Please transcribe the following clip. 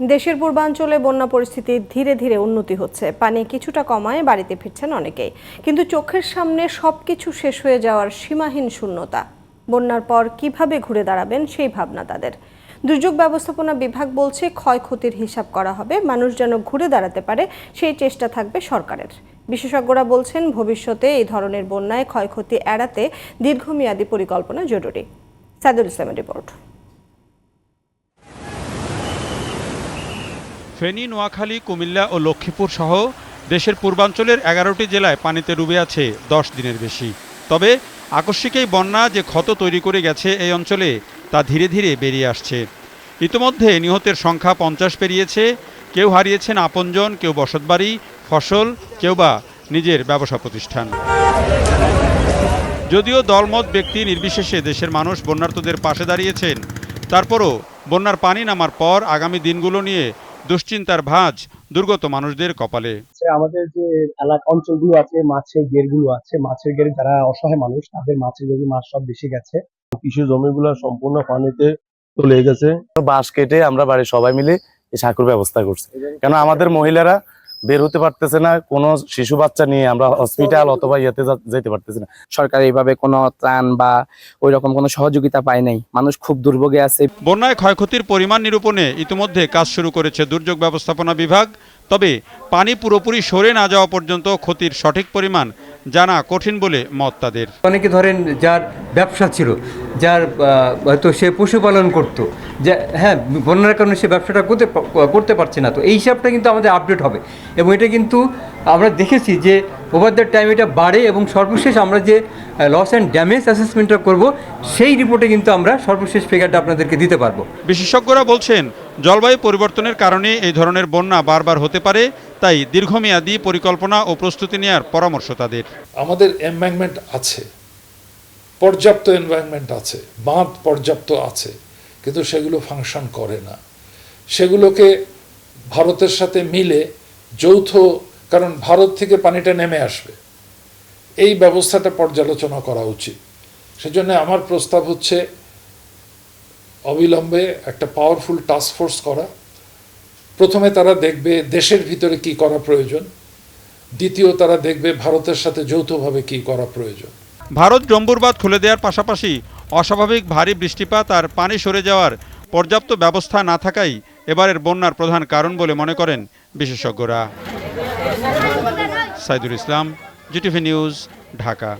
দেশের পূর্বাঞ্চলে বন্যা পরিস্থিতি ধীরে ধীরে উন্নতি হচ্ছে। পানি কিছুটা কমায়, বাড়িতে ফিরছেন অনেকেই। কিন্তু চোখের সামনে সবকিছু শেষ হয়ে যাওয়ার সীমাহীন শূন্যতা। বন্যার পর কীভাবে ঘুরে দাঁড়াবেন সেই ভাবনা তাদের। দুর্যোগ ব্যবস্থাপনা বিভাগ বলছে, ক্ষয়ক্ষতির হিসাব করা হবে। মানুষ যেন ঘুরে দাঁড়াতে পারে, সেই চেষ্টা থাকবে সরকারের। বিশেষজ্ঞরা বলছেন, ভবিষ্যতে এই ধরনের বন্যায় ক্ষয়ক্ষতি এড়াতে দীর্ঘমেয়াদী পরিকল্পনা জরুরি। সাইদুল ইসলামের রিপোর্ট। ফেনী, নোয়াখালী, কুমিল্লা ও লক্ষ্মীপুর সহ দেশের পূর্বাঞ্চলের এগারোটি জেলায় পানিতে ডুবে আছে দশ দিনের বেশি। তবে আকস্মিক এই বন্যা যে ক্ষত তৈরি করে গেছে এই অঞ্চলে তা ধীরে ধীরে বেরিয়ে আসছে। ইতিমধ্যে নিহতের সংখ্যা পঞ্চাশ পেরিয়েছে। কেউ হারিয়েছেন আপনজন, কেউ বসতবাড়ি, ফসল, কেউ বা নিজের ব্যবসা প্রতিষ্ঠান। যদিও দলমত ব্যক্তি নির্বিশেষে দেশের মানুষ বন্যার্তদের পাশে দাঁড়িয়েছেন, তারপরও বন্যার পানি নামার পর আগামী দিনগুলো নিয়ে দুশ্চিন্তার ভাঁজ দুর্গত মানুষদের কপালে। আমাদের যে এলাকা অঞ্চলগুলো আছে মাছের গেরগুলো আছে মাছের গের যারা অসহায় মানুষ তাদের মাছের গের মাছ সব বেশি গেছে। কৃষি জমিগুলো সম্পূর্ণ পানিতে চলে গেছে বাঁশ কেটে আমরা বাড়ির সবাই মিলে এই সাঁকুর ব্যবস্থা করছি। কেন আমাদের মহিলারা বের হতে পারতেছে না কোনো শিশু বাচ্চা নিয়ে আমরা হসপিটাল অথবা ইয়েতে যেতে পারতেছি না। সরকার এইভাবে কোনো ত্রাণ বা ওই রকম কোনো সহযোগিতা পায় নাই। মানুষ খুব দুর্ভোগে আছে। বন্যায় ক্ষয়ক্ষতির পরিমাণ নিরূপণে ইতিমধ্যে কাজ শুরু করেছে দুর্যোগ ব্যবস্থাপনা বিভাগ। তবে পানি পুরোপুরি সরে না যাওয়া পর্যন্ত ক্ষতির সঠিক পরিমাণ জানা কঠিন বলে মত তাদের। অনেকে ধরেন যার ব্যবসা ছিল যার হয়তো সে পশুপালন করত যে হ্যাঁ বন্যার কারণে সে ব্যবসাটা করতে করতে পারছে না তো এই হিসাবটা কিন্তু আমাদের আপডেট হবে। এবং এটা কিন্তু আমরা দেখেছি যে ওভার দ্য টাইম এটা বাড়ে এবং সর্বশেষ আমরা যে লস অ্যান্ড ড্যামেজ অ্যাসেসমেন্টটা করব সেই রিপোর্টে কিন্তু আমরা সর্বশেষ ফিগারটা আপনাদেরকে দিতে পারব। বিশেষজ্ঞরা বলছেন জলবায়ু পরিবর্তনের কারণে এই ধরনের বন্যা বারবার হতে পারে তাই দীর্ঘমেয়াদী পরিকল্পনা ও প্রস্তুতি নেওয়ার পরামর্শ তাদের। আমাদের এনভায়রনমেন্ট আছে, পর্যাপ্ত এনভায়রনমেন্ট আছে, বাঁধ পর্যাপ্ত আছে, কিন্তু সেগুলো ফাংশন করে না। সেগুলোকে ভারতের সাথে মিলে যৌথ, কারণ ভারত থেকে পানিটা নেমে আসবে। এই ব্যবস্থাটা পর্যালোচনা করা উচিত। সেজন্য আমার প্রস্তাব হচ্ছে, অবিলম্বে একটা পাওয়ারফুল টাস্ক ফোর্স করা প্রথমে তারা দেখবে দেশের ভিতরে কি করা প্রয়োজন। দ্বিতীয়, তারা দেখবে ভারতের সাথে যৌথভাবে কি করা প্রয়োজন। ভারত জম্বুরবাদ খুলে দেওয়ার পাশাপাশি অস্বাভাবিক ভারী বৃষ্টিপাত আর পানি সরে যাওয়ার পর্যাপ্ত ব্যবস্থা না থাকাই এবারের বন্যার প্রধান কারণ বলে মনে করেন বিশেষজ্ঞরা। Saidul Islam, GTV news, Dhaka.